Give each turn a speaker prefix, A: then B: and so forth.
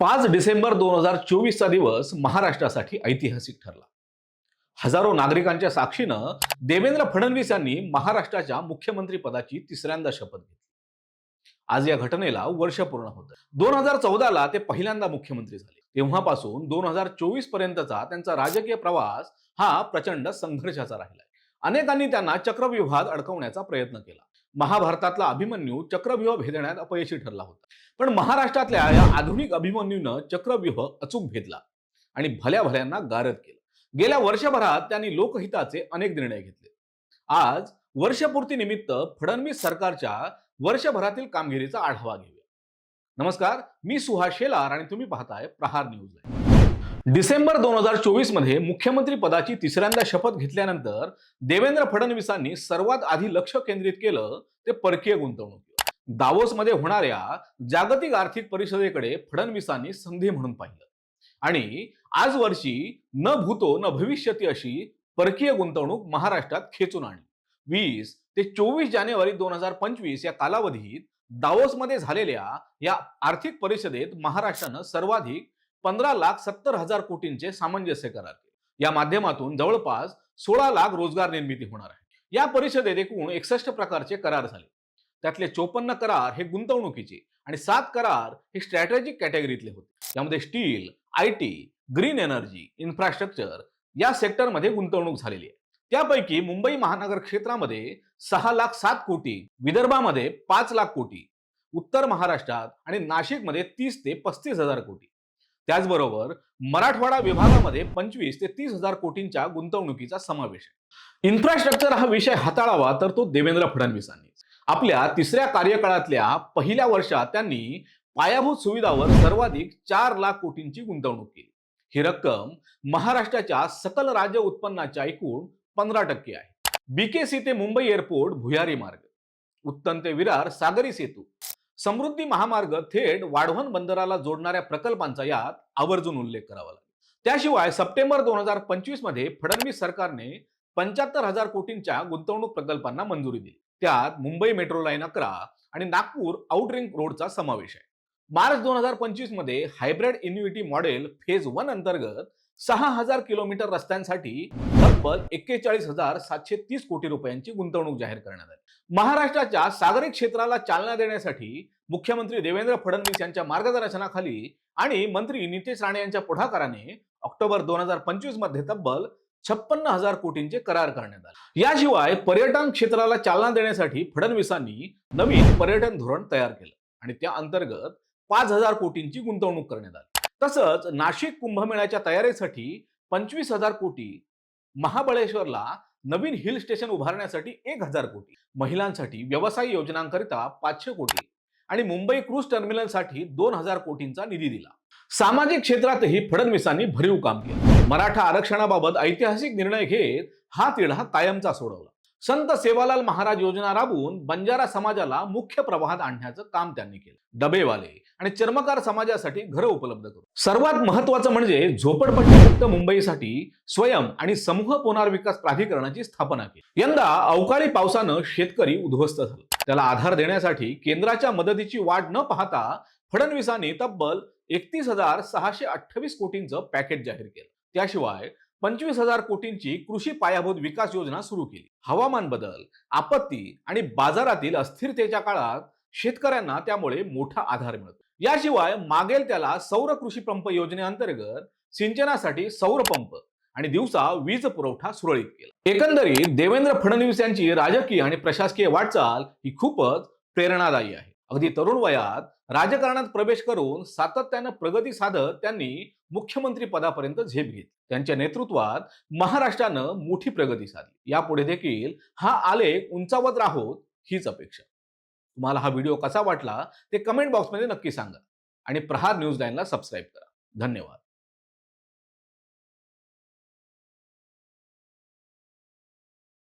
A: पाच डिसेंबर दोन हजार चोवीसचा दिवस महाराष्ट्रासाठी ऐतिहासिक ठरला. हजारो नागरिकांच्या साक्षीनं देवेंद्र फडणवीस यांनी महाराष्ट्राच्या मुख्यमंत्री पदाची तिसऱ्यांदा शपथ घेतली. आज या घटनेला वर्ष पूर्ण होतं. दोन हजार चौदाला ते पहिल्यांदा मुख्यमंत्री झाले. तेव्हापासून दोन हजार चोवीस पर्यंतचा त्यांचा राजकीय प्रवास हा प्रचंड संघर्षाचा राहिलाय. अनेकांनी त्यांना चक्रव्यूहात अडकवण्याचा प्रयत्न केला. महाभारतातला अभिमन्यू चक्रव्यूह भेदण्यात अपयशी ठरला होता. पण महाराष्ट्रातल्या या आधुनिक अभिमन्यूनं चक्रव्यूह अचूक भेदला आणि भल्या भल्यांना गारद केलं. गेल्या वर्षभरात त्यांनी लोकहिताचे अनेक निर्णय घेतले. आज वर्षपूर्ती निमित्त फडणवीस सरकारच्या वर्षभरातील कामगिरीचा आढावा घेऊया. नमस्कार मी सुहास शेलार आणि तुम्ही पाहताय प्रहार न्यूज डिसेंबर दोन हजार चोवीसमध्ये मुख्यमंत्री पदाची तिसऱ्यांदा शपथ घेतल्यानंतर देवेंद्र फडणवीसांनी सर्वात आधी लक्ष केंद्रित केलं ते परकीय गुंतवणुकीवर दावोसमध्ये होणाऱ्या जागतिक आर्थिक परिषदेकडे फडणवीसांनी संधी म्हणून पाहिलं. आणि आज वर्षी न भूतो न भविष्यती अशी परकीय गुंतवणूक महाराष्ट्रात खेचून आणली. वीस ते चोवीस जानेवारी दोन हजार पंचवीस या कालावधीत दावोसमध्ये झालेल्या या आर्थिक परिषदेत महाराष्ट्रानं सर्वाधिक पंधरा लाख सत्तर हजार कोटींचे सामंजस्य करार केले. या माध्यमातून जवळपास सोळा लाख रोजगार निर्मिती होणार आहे. या परिषदेत एकूण एकसष्ट प्रकारचे करार झाले. त्यातले चोपन्न करार हे गुंतवणुकीचे आणि सात करार हे स्ट्रॅटेजिक कॅटेगरीतले होते. यामध्ये steel I T green energy infrastructure या सेक्टरमध्ये गुंतवणूक झालेली आहे. त्यापैकी मुंबई महानगर क्षेत्रामध्ये सहा लाख सात कोटी विदर्भामध्ये पाच लाख कोटी उत्तर महाराष्ट्रात आणि नाशिकमध्ये तीस ते पस्तीस हजार कोटी. त्याचबरोबर मराठवाडा विभागामध्ये पंचवीस ते तीस हजार कोटींच्या गुंतवणुकीचा समावेश आहे. इन्फ्रास्ट्रक्चर हा विषय हाताळावा तर तो देवेंद्र फडणवीसांनी. आपल्या तिसऱ्या कार्यकाळातल्या पहिल्या वर्षात त्यांनी पायाभूत सुविधावर सर्वाधिक चार लाख कोटींची गुंतवणूक केली. ही रक्कम महाराष्ट्राच्या सकल राज्य उत्पन्नाच्या एकूण पंधरा टक्के आहे. बीकेसी ते मुंबई एअरपोर्ट भुयारी मार्ग. उत्तम ते विरार सागरी सेतू. समृद्धी महामार्ग थेट वाढवण बंदराला जोडणाऱ्या प्रकल्पांचा यात आवर्जून उल्लेख करावा लागेल. त्याशिवाय सप्टेंबर दोन हजार पंचवीसमध्ये फडणवीस सरकारने पंच्याहत्तर हजार कोटींच्या गुंतवणूक प्रकल्पांना मंजुरी दिली. त्यात मुंबई मेट्रो लाईन अकरा आणि नागपूर आउटरिंग रोडचा समावेश आहे. मार्च दोन हजार पंचवीसमध्ये hybrid InvIT model phase one अंतर्गत सहा हजार किलोमीटर रस्त्यांसाठी तब्बल एक्केचाळीस हजार सातशे तीस कोटी रुपयांची गुंतवणूक जाहीर करण्यात आली. महाराष्ट्राच्या सागरी क्षेत्राला चालना देण्यासाठी मुख्यमंत्री देवेंद्र फडणवीस यांच्या मार्गदर्शनाखाली आणि मंत्री नितेश राणे यांच्या पुढाकाराने ऑक्टोबर दोन हजार पंचवीसमध्ये तब्बल छप्पन्न हजार कोटींचे करार करण्यात आले. याशिवाय पर्यटन क्षेत्राला चालना देण्यासाठी फडणवीसांनी नवीन पर्यटन धोरण तयार केलं आणि त्या अंतर्गत पाच हजार कोटींची गुंतवणूक करण्यात आली. तसंच नाशिक कुंभमेळ्याच्या तयारीसाठी पंचवीस हजार कोटी महाबळेश्वरला नवीन हिल स्टेशन उभारण्यासाठी एक हजार कोटी महिलांसाठी व्यवसाय योजनांकरिता पाचशे कोटी आणि मुंबई क्रूज टर्मिनलसाठी दोन हजार कोटींचा निधी दिला. सामाजिक क्षेत्रातही फडणवीसांनी भरीव काम केलं. मराठा आरक्षणाबाबत ऐतिहासिक निर्णय घेत हा तिढा कायमचा सोडवला. संत सेवालाल महाराज योजना राबवून बंजारा समाजाला मुख्य प्रवाहात आणण्याचं काम त्यांनी केलं. डबेवाले आणि चर्मकार समाजासाठी घरं उपलब्ध करू. सर्वात महत्वाचं म्हणजे झोपडपट्टीमुक्त मुंबईसाठी स्वयं आणि समूह पुनर्विकास प्राधिकरणाची स्थापना केली. यंदा अवकाळी पावसानं शेतकरी उद्ध्वस्त झाला. त्याला आधार देण्यासाठी केंद्राच्या मदतीची वाट न पाहता फडणवीसांनी तब्बल एकतीस हजार सहाशे अठ्ठावीस कोटींचं पॅकेज जाहीर केलं. त्याशिवाय पंचवीस हजार कोटींची कृषी पायाभूत विकास योजना सुरू केली. हवामान बदल आपत्ती आणि बाजारातील अस्थिरतेच्या काळात शेतकऱ्यांना त्यामुळे मोठा आधार मिळतो. याशिवाय मागेल त्याला सौर कृषी पंप योजनेअंतर्गत सिंचनासाठी सौर पंप आणि दिवसा वीज पुरवठा सुरळीत केला. एकंदरीत देवेंद्र फडणवीस यांची राजकीय आणि प्रशासकीय वाटचाल ही खूपच प्रेरणादायी आहे. अगदी तरुण वयात राजकारणात प्रवेश करून सातत्यानं प्रगती साधत त्यांनी मुख्यमंत्री पदापर्यंत झेप घेतली. त्यांच्या नेतृत्वात महाराष्ट्रानं मोठी प्रगती साधली. यापुढे देखील हा आलेख उंचावत राहोत हीच अपेक्षा. तुम्हाला हा व्हिडिओ कसा वाटला ते कमेंट बॉक्समध्ये नक्की सांगा. आणि प्रहार न्यूज लाईनला सबस्क्राईब करा. धन्यवाद.